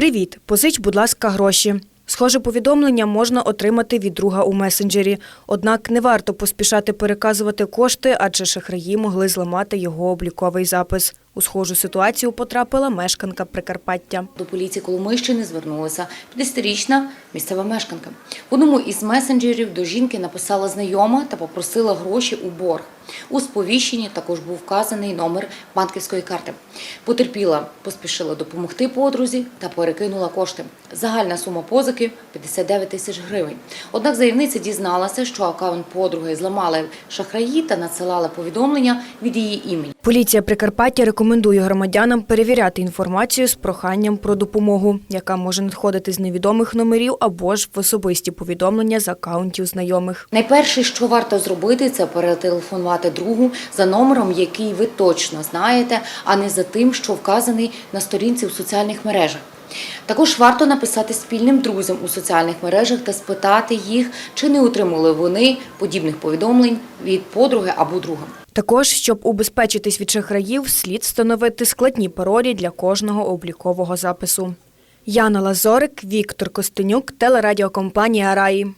Привіт, позич, будь ласка, гроші. Схоже повідомлення можна отримати від друга у месенджері. Однак не варто поспішати переказувати кошти, адже шахраї могли зламати його обліковий запис. У схожу ситуацію потрапила мешканка Прикарпаття. До поліції Коломийщини звернулася 50-річна місцева мешканка. В одному із месенджерів до жінки написала знайома та попросила гроші у борг. У сповіщенні також був вказаний номер банківської карти. Потерпіла, поспішила допомогти подрузі та перекинула кошти. Загальна сума позики 59 тисяч гривень. Однак заявниця дізналася, що акаунт подруги зламали шахраї та надсилали повідомлення від її імені. Поліція Прикарпаття рекомендує громадянам перевіряти інформацію з проханням про допомогу, яка може надходити з невідомих номерів або ж в особисті повідомлення з акаунтів знайомих. Найперше, що варто зробити, це перетелефонувати другу за номером, який ви точно знаєте, а не за тим, що вказаний на сторінці у соціальних мережах. Також варто написати спільним друзям у соціальних мережах та спитати їх, чи не отримали вони подібних повідомлень від подруги або друга. Також, щоб убезпечитись від шахраїв, слід встановити складні паролі для кожного облікового запису. Яна Лазорик, Віктор Костенюк, телерадіокомпанія Раї.